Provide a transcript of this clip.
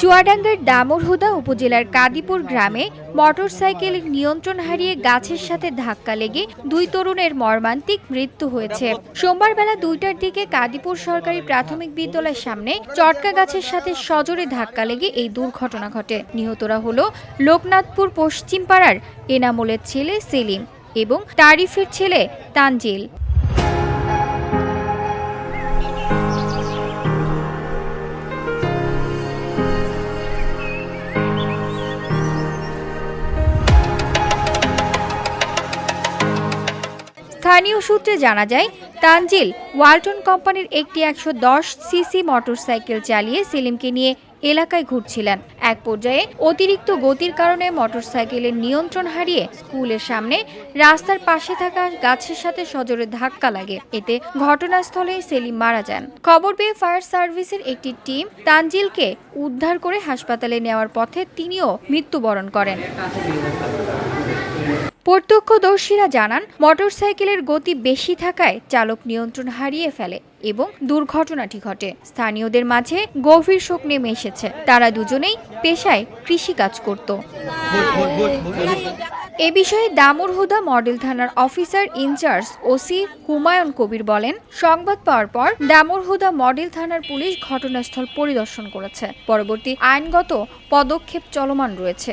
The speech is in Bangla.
চুয়াডাঙ্গার দামুরহুদা উপজেলার কাদিপুর গ্রামে মোটরসাইকেল নিয়ন্ত্রণ হারিয়ে গাছের সাথে ধাক্কা লেগে দুই তরুণের মর্মান্তিক মৃত্যু হয়েছে। সোমবার বেলা দুইটার দিকে কাদিপুর সরকারি প্রাথমিক বিদ্যালয়ের সামনে চটকা গাছের সাথে সজোরে ধাক্কা লেগে এই দুর্ঘটনা ঘটে। নিহতরা হলো লোকনাথপুর পশ্চিম পাড়ার এনামুলের ছেলে সেলিম এবং তারিফের ছেলে তানজিল। স্থানীয় সূত্রে জানা যায়, তানজিল ওয়ালটন কোম্পানির একটি একশো দশ সিসি মোটরসাইকেল চালিয়ে সেলিমকে নিয়ে এলাকায় ঘুরছিলেন। এক পর্যায়ে অতিরিক্ত গতির কারণে মোটরসাইকেলের নিয়ন্ত্রণ হারিয়ে স্কুলের সামনে রাস্তার পাশে থাকা গাছের সাথে সজোরে ধাক্কা লাগে। এতে ঘটনাস্থলে সেলিম মারা যান। খবর পেয়ে ফায়ার সার্ভিসের একটি টিম তানজিলকে উদ্ধার করে হাসপাতালে নেওয়ার পথে তিনিও মৃত্যুবরণ করেন। প্রত্যক্ষদর্শীরা জানান, মোটরসাইকেলের গতি বেশি থাকায় চালক নিয়ন্ত্রণ হারিয়ে ফেলে এবং দুর্ঘটনাটি ঘটে। স্থানীয়দের মাঝে গভীর শোক নেমে এসেছে। তারা দুজনেই পেশায় কৃষিকাজ করত। এ বিষয়ে দামুরহুদা মডেল থানার officer in charge OC Humayun Kabir বলেন, সংবাদ পাওয়ার পর দামুরহুদা মডেল থানার পুলিশ ঘটনাস্থল পরিদর্শন করেছে। পরবর্তী আইনগত পদক্ষেপ চলমান রয়েছে।